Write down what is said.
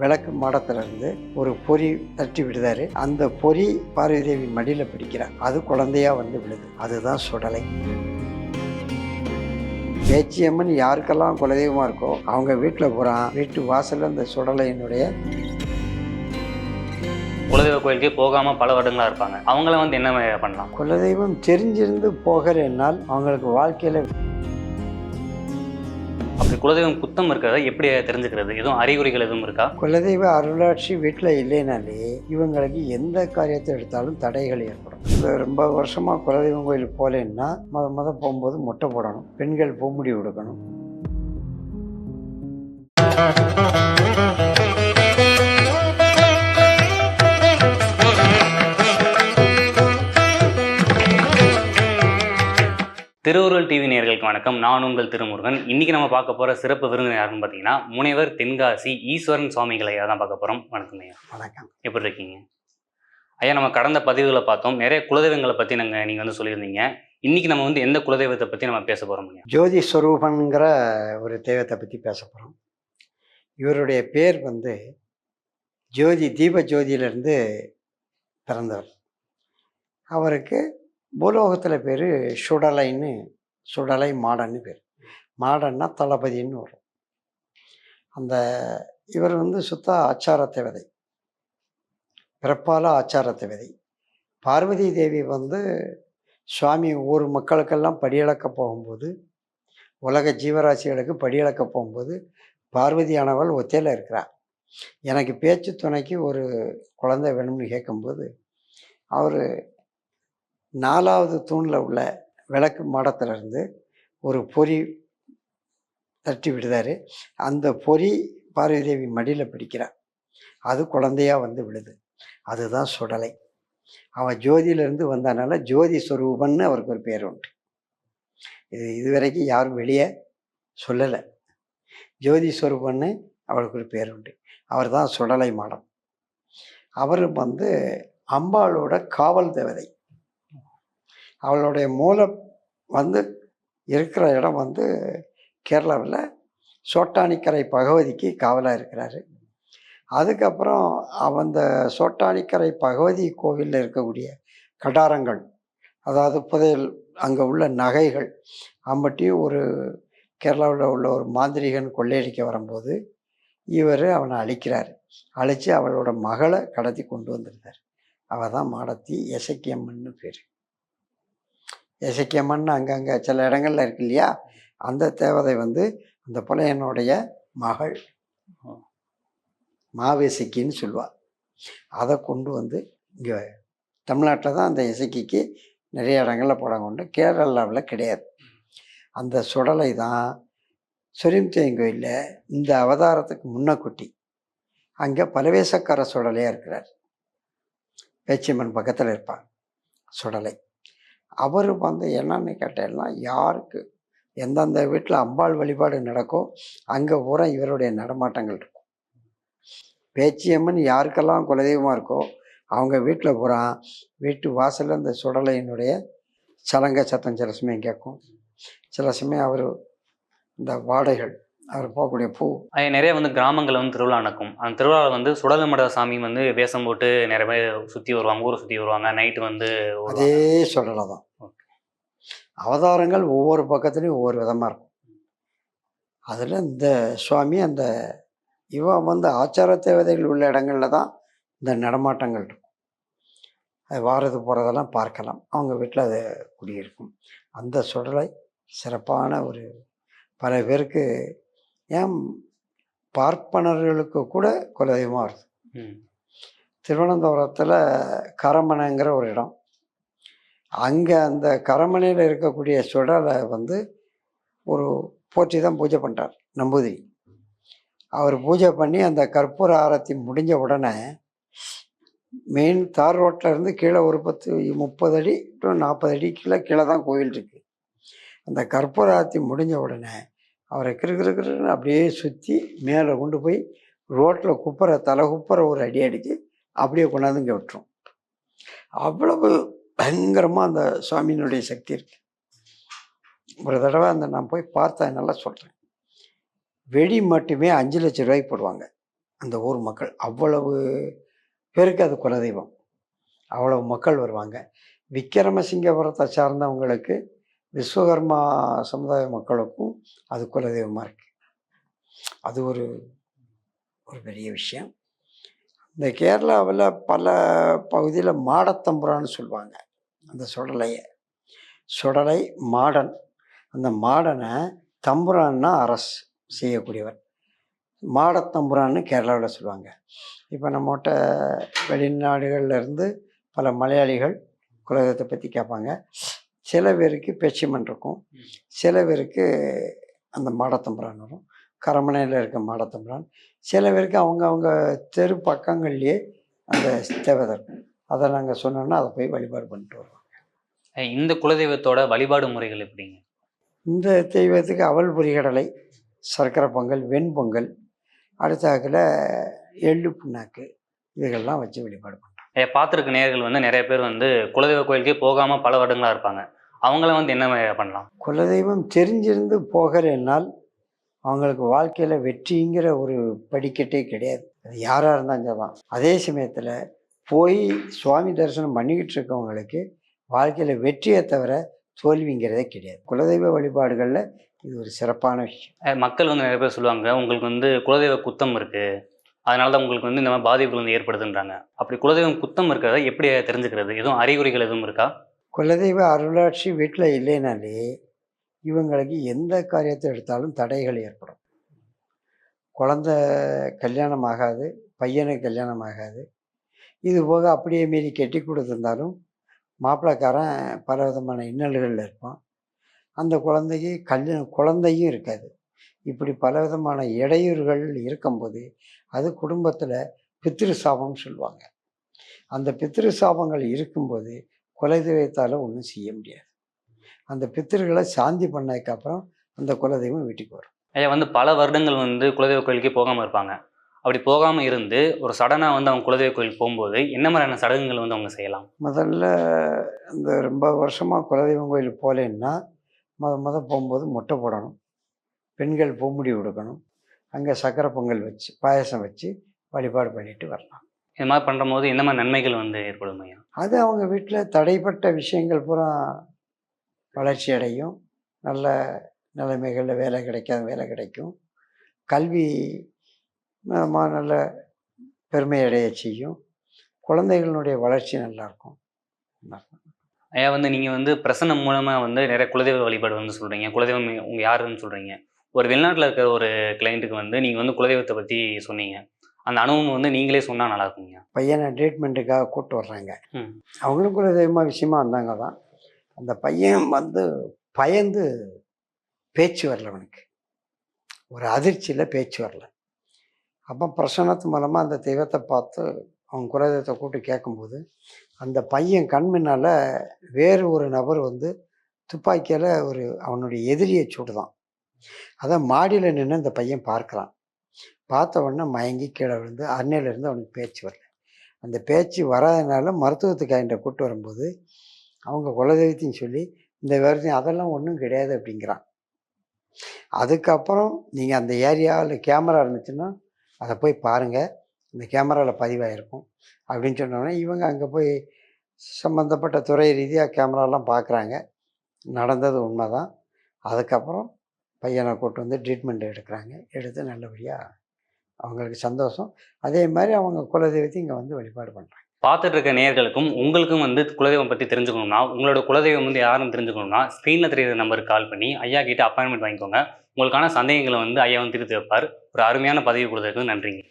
விளக்கு மாடத்திலிருந்து ஒரு பொறி தட்டி விடுதாரு. அந்த பொறி பார்வதி தேவி மடியில் பிடிக்கிறார் அது குழந்தையா வந்து விழுது. அதுதான் சுடலை. பேச்சியம்மன் யாருக்கெல்லாம் குலதெய்வமாக இருக்கோ அவங்க வீட்டில் போகிறான் வீட்டு வாசல்ல அந்த சுடலையினுடைய குலதெய்வ கோயிலுக்கே போகாம பல வருடங்களா இருப்பாங்க. அவங்கள வந்து என்ன பண்ணலாம்? குலதெய்வம் தெரிஞ்சிருந்து போகிறேன்னால் அவங்களுக்கு வாழ்க்கையில் குலதெய்வம் குத்தம் இருக்கிறத? எப்படி தெரிஞ்சுக்கிறது? எதுவும் அறிகுறிகள் எதுவும் இருக்கா? குலதெய்வ அருளாட்சி வீட்டில் இல்லைனாலே இவங்களுக்கு எந்த காரியத்தை எடுத்தாலும் தடைகள் ஏற்படும். ரொம்ப வருஷமாக குலதெய்வம் கோயிலுக்கு போகலன்னா முத முத போகும்போது மொட்டை போடணும் பெண்கள் பூமுடி கொடுக்கணும் திருவுருள் டிவி நேயர்களுக்கு வணக்கம். நான் உங்கள் திருமுருகன். இன்னைக்கு நம்ம பார்க்க போற சிறப்பு விருந்தினர் யாருன்னு பார்த்தீங்கன்னா முனைவர் தென்காசி ஈஸ்வரன் சுவாமிகளை தான் பார்க்க போறோம். வணக்கம் ஐயா. வணக்கம். எப்படி இருக்கீங்க? ஐயா நம்ம கடந்த பதிவுகளை பார்த்தோம். நிறைய குலதெய்வங்களை பத்தி நாங்க நீங்க வந்து சொல்லியிருந்தீங்க. இன்னைக்கு நம்ம வந்து எந்த குலதெய்வத்தை பத்தி நம்ம பேச போறோம் ஐயா? ஜோதி ஸ்வரூபன்கிற ஒரு தெய்வத்தை பற்றி பேச போகிறோம் இவருடைய பேர் வந்து ஜோதி தீப ஜோதியிலிருந்து பிறந்தவர். அவருக்கு பூலோகத்தில் பேர் சுடலைன்னு சுடலை மாடன்னு பேர். மாடன்னா தளபதின்னு வரும். அந்த இவர் வந்து சுத்த ஆச்சார தேவதை. பிறப்பால ஆச்சார தேவதை. பார்வதி தேவி வந்து சுவாமி ஊர் மக்களுக்கெல்லாம் படியளக்க போகும்போது உலக ஜீவராசிகளுக்கு படியளக்க போகும்போது பார்வதியானவள் ஒத்தையில் இருக்கிறார் எனக்கு பேச்சு துணைக்கு ஒரு குழந்தை வேணும்னு கேட்கும்போது அவர் நாலாவது தூணில் உள்ள விளக்கு மாடத்திலிருந்து ஒரு பொறி தட்டி விடுதாரு. அந்த பொறி பார்வதி தேவி மடியில் பிடிக்கிறார். அது குழந்தையா வந்து விழுது. அதுதான் சுடலை. அவன் ஜோதியிலேருந்து வந்தனால ஜோதி ஸ்வரூபன்னு அவருக்கு ஒரு பேர் உண்டு. இது இதுவரைக்கும் யாரும் வெளியே சொல்லலை. ஜோதி ஸ்வரூபன்னு அவருக்கு ஒரு பேர் உண்டு. அவர் தான் சுடலை மாடம் அவர் வந்து அம்பாளோட காவல் தேவதை. அவளுடைய மூலம் வந்து இருக்கிற இடம் வந்து கேரளாவில் சோட்டானிக்கரை பகவதிக்கு காவலாக இருக்கிறாரு. அதுக்கப்புறம் அந்த சோட்டானிக்கரை பகவதி கோவிலில் இருக்கக்கூடிய கடாரங்கள் அதாவது புதையல் அங்கே உள்ள நகைகள் அம்பட்டியும் ஒரு கேரளாவில் உள்ள ஒரு மாந்திரிகன் கொள்ளையடிக்க வரும்போது இவர் அவனை அழிக்கிறார். அழித்து அவளோட மகளை கடத்தி கொண்டு வந்திருந்தார். அவள் தான் மாடத்தி எசக்கியம்மன்னு பேர். எசக்கியம்மன் அங்கங்கே சில இடங்கள்ல இருக்கு இல்லையா? அந்த தேவதை வந்து அந்த புலையனுடைய மகள். மாவேசிக்கின்னு சொல்லுவாள் அதை கொண்டு வந்து இங்கே தமிழ்நாட்டில் தான் அந்த இசைக்கிக்கு நிறைய இடங்களில் படம் கொண்டு கேரளாவில் கிடையாது. அந்த சுடலை தான் சொரிம்தேன் கோயிலில் இந்த அவதாரத்துக்கு முன்னக்குட்டி அங்கே பலவேசக்கார சுடலையாக இருக்கிறார். பேச்சியம்மன் பக்கத்தில் இருப்பார் சுடலை. அவர் வந்து என்னன்னு கேட்டேன்னா யாருக்கு? எந்தெந்த வீட்டில் அம்பாள் வழிபாடு நடக்கோ அங்கே பூரா இவருடைய நடமாட்டங்கள் இருக்கும். பேச்சியம்மன் யாருக்கெல்லாம் குலதெய்வமாக இருக்கோ அவங்க வீட்டில் பூரா வீட்டு வாசலில் அந்த சுடலையினுடைய சலங்க சத்தம் சில சமயம் கேட்கும். சில சமயம் அவர் இந்த வாடைகள் அவர் போகக்கூடிய பூ. நிறைய வந்து கிராமங்கள்ல வந்து திருவிழா நடக்கும். அந்த திருவிழாவில் வந்து சுடல மட சாமி வந்து வேஷம் போட்டு நிறைய பேர் சுற்றி வருவாங்க ஊரை சுற்றி வருவாங்க. நைட்டு வந்து. அதே சுடலை தான் அவதாரங்கள் ஒவ்வொரு பக்கத்துலேயும் ஒவ்வொரு விதமாக இருக்கும். அதில் இந்த சுவாமி அந்த இவன் வந்து ஆச்சார தேவதைகள் உள்ள இடங்கள்ல தான் இந்த நடமாட்டங்கள் இருக்கும். அது வாரது போகிறதெல்லாம் பார்க்கலாம். அவங்க வீட்டில் அது குடியிருக்கும். அந்த சுடலை சிறப்பான ஒரு பல பேருக்கு ஏன் பார்ப்பனர்களுக்கு கூட குலதெய்வமாக வருது. திருவனந்தபுரத்தில் கரமனைங்கிற ஒரு இடம். அங்கே அந்த கரமனையில் இருக்கக்கூடிய சுடலை வந்து ஒரு போற்றி தான் பூஜை பண்ணுறார் நம்பூதிரி அவர் பூஜை பண்ணி அந்த கற்பூர ஆரத்தி முடிஞ்ச உடனே மெயின் தார் ரோட்டில் இருந்து கீழே ஒரு பத்து முப்பது அடி டு நாற்பது அடி கீழே கீழே தான் கோயில் இருக்குது அந்த கற்பூர ஆரத்தி முடிஞ்ச உடனே அவரை கிருக்கிருக்கிறன்னு அப்படியே சுற்றி மேலே கொண்டு போய் ரோட்டில் குப்புற தலை குப்புற ஒரு அடி அடித்து அப்படியே கொண்டாந்து இங்கே விட்டுரும். அவ்வளவு பயங்கரமாக அந்த சுவாமியினுடைய சக்தி இருக்குது ஒரு தடவை அந்த நான் போய் பார்த்தேன் நல்லா சொல்கிறேன் வெடி மட்டுமே அஞ்சு லட்சம் ரூபாய்க்கு போடுவாங்க அந்த ஊர் மக்கள். அவ்வளவு பேருக்கு அது குலதெய்வம். அவ்வளவு மக்கள் வருவாங்க. விக்கிரமசிங்கபுரத்தை சார்ந்தவங்களுக்கு விஸ்வகர்மா சமுதாய மக்களுக்கும் அது குலதெய்வமாக இருக்குது அது ஒரு ஒரு பெரிய விஷயம். இந்த கேரளாவில் பல பகுதியில் மாடத்தம்புரான்னு சொல்லுவாங்க. அந்த சுடலையை. சுடலை மாடன். அந்த மாடனை தம்புரான்னா அரசு செய்யக்கூடியவர். மாடத்தம்புரான்னு கேரளாவில் சொல்லுவாங்க. இப்போ நம்மகிட்ட வெளிநாடுகளில் இருந்து பல மலையாளிகள் குலதெய்வத்தை பற்றி கேட்பாங்க. சில பேருக்கு பேச்சிமன் இருக்கும். சில பேருக்கு அந்த மாடத்தம்புரான் வரும். கரமனையில் இருக்க மாடத்தம்புரான். சில பேருக்கு அவங்க அவங்க தெரு பக்கங்கள்லேயே அந்த தேவதை இருக்கும். அதை நாங்கள் சொன்னோன்னா அதை போய் வழிபாடு பண்ணிட்டு வருவோம். ஐயா, இந்த குலதெய்வத்தோட வழிபாடு முறைகள் எப்படிங்க? இந்த தெய்வத்துக்கு அவல் பொரிகடலை சர்க்கரை பொங்கல் வெண்பொங்கல் அடுத்தாக்கில் எள்ளு புண்ணாக்கு இதுகள்லாம் வச்சு வழிபாடு பண்ணுறோம் பார்த்திருக்க நேயர்கள் வந்து நிறைய பேர் வந்து குலதெய்வ கோயிலுக்கே போகாம பல வருடங்களா இருப்பாங்க. அவங்கள வந்து என்ன பண்ணலாம்? குலதெய்வம் தெரிஞ்சிருந்து போகிறேன்னால் அவங்களுக்கு வாழ்க்கையில் வெற்றிங்கிற ஒரு படிக்கட்டே கிடையாது. அது யாராக இருந்தாலும் தான் அதே சமயத்தில் போய் சுவாமி தரிசனம் பண்ணிக்கிட்டு இருக்கவங்களுக்கு வாழ்க்கையில் வெற்றியை தவிர தோல்விங்கிறதே கிடையாது. குலதெய்வ வழிபாடுகளில் இது ஒரு சிறப்பான விஷயம். மக்கள் வந்து நிறைய பேர் சொல்லுவாங்க உங்களுக்கு வந்து குலதெய்வ குத்தம் இருக்கு. அதனால தான் உங்களுக்கு வந்து இந்த மாதிரி பாதிப்புகள் வந்து ஏற்படுதுன்றாங்க. அப்படி குலதெய்வம் குத்தம் இருக்கிறத எப்படி தெரிஞ்சுக்கிறது? எதுவும் அறிகுறிகள் எதுவும் இருக்கா? குலதெய்வ அருளாட்சி வீட்டில் இல்லைனாலே இவங்களுக்கு எந்த காரியத்தை எடுத்தாலும் தடைகள் ஏற்படும். குழந்த கல்யாணம் ஆகாது பையனுக்கு கல்யாணம் ஆகாது. இது போக அப்படியே மீறி கெட்டி கொடுத்துருந்தாலும் மாப்பிள்ளைக்காரன் பல விதமான இன்னல்களில் இருப்பான். அந்த குழந்தைக்கு கல்ய குழந்தையும் இருக்காது. இப்படி பல விதமான இடையூறுகள் இருக்கும்போது அது குடும்பத்தில் பித்திரு சாபம்னு சொல்லுவாங்க. அந்த பித்திரு சாபங்கள் இருக்கும்போது குலதெய்வத்தால் ஒன்றும் செய்ய முடியாது. அந்த பித்திருகளை சாந்தி பண்ணதுக்கப்புறம் அந்த குலதெய்வம் வீட்டுக்கு வரும். ஐயா வந்து பல வருடங்கள் வந்து குலதெய்வ கோயிலுக்கே போகாம இருப்பாங்க. அப்படி போகாம இருந்து ஒரு சடனா வந்து அவங்க குலதெய்வ கோயிலுக்கு போகும்போது என்ன மாதிரியான சடங்குகள் வந்து அவங்க செய்யலாம்? முதல்ல இந்த ரொம்ப வருஷமாக குலதெய்வம் கோயிலுக்கு போகலன்னா முத முத போகும்போது மொட்டை போடணும். பெண்கள் பூமுடி கொடுக்கணும் அங்கே சக்கரை பொங்கல் வச்சு பாயசம் வச்சு வழிபாடு பண்ணிட்டு வரலாம். இது மாதிரி பண்ற போது என்ன மாதிரி நன்மைகள் வந்து ஏற்படும் ஐயா? அது அவங்க வீட்டில் தடைப்பட்ட விஷயங்கள் பூரா வளர்ச்சி அடையும். நல்ல நிலைமைகளில் வேலை கிடைக்காத வேலை கிடைக்கும். கல்வி நல்ல பெருமை அடைய செய்யும். குழந்தைகளுடைய வளர்ச்சி நல்லாயிருக்கும் ஐயா வந்து நீங்க வந்து பிரசன்னம் மூலமா வந்து நிறைய குலதெய்வ வழிபாடு வந்து சொல்றீங்க. குலதெய்வம் உங்க யாருன்னு சொல்றீங்க. ஒரு வெளிநாட்டுல இருக்கிற ஒரு கிளைண்ட்டுக்கு வந்து நீங்க வந்து குலதெய்வத்தை பத்தி சொன்னீங்க. அந்த அனுபவம் வந்து நீங்களே சொன்னா நல்லா இருக்குங்க பையனை ட்ரீட்மெண்ட்டுக்காக கூப்பிட்டு வர்றாங்க. அவங்களும் குலதெய்வமாக விஷயமா வந்தாங்க தான். அந்த பையன் வந்து பயந்து பேச்சு வரல அவனுக்கு. ஒரு அதிர்ச்சியில் பேச்சு வரல. அப்போ பிரசன்னத்து மூலமாக அந்த தெய்வத்தை பார்த்து அவன் குலதெய்வத்தை கூப்பிட்டு கேட்கும்போது அந்த பையன் கண் முன்னால் வேறு ஒரு நபர் வந்து துப்பாக்கியால் ஒரு அவனுடைய எதிரியை சுடுதான் அதான் மாடியில் நின்று அந்த பையன் பார்க்குறான். பார்த்த உடனே மயங்கி கீழே விழுந்து அன்னையிலேருந்து அவனுக்கு பேச்சு வரல. அந்த பேச்சு வராதனால மருத்துவத்துக்கு அவன்கிட்ட கூட்டு வரும்போது அவங்க குலதெய்வத்தையும் சொல்லி இந்த வருஷம் அதெல்லாம் ஒன்றும் கிடையாது அப்படிங்கிறான். அதுக்கப்புறம் நீங்கள் அந்த ஏரியாவில் கேமரா இருந்துச்சுன்னா அதை போய் பாருங்கள் இந்த கேமராவில் பதிவாயிருக்கும் அப்படின்னு சொன்னோடனே இவங்க அங்கே போய் சம்மந்தப்பட்ட துறை ரீதியாக கேமராலாம் பார்க்குறாங்க நடந்தது உண்மை தான் அதுக்கப்புறம் பையனை கூட்டு வந்து ட்ரீட்மெண்ட் எடுக்கிறாங்க. எடுத்து நல்லபடியாக அவங்களுக்கு சந்தோஷம். அதே மாதிரி அவங்க குலதெய்வத்தை இங்கே வந்து வழிபாடு பண்ணுறாங்க பார்த்துட்டு இருக்க நேயர்களுக்கும் உங்களுக்கும் வந்து குலதெய்வம் பற்றி தெரிஞ்சுக்கணும்னா உங்களோட குலதெய்வம் வந்து யாருன்னு தெரிஞ்சுக்கணும்னா ஸ்க்ரீனில் தெரியுற நம்பருக்கு கால் பண்ணி ஐயா கிட்ட அப்பாயின்மெண்ட் வாங்கிக்கோங்க. உங்களுக்கான சந்தேகங்களை வந்து ஐயா வந்து திருத்தி வைப்பார். ஒரு அருமையான பதவி கொடுத்ததுக்கு நன்றிங்க.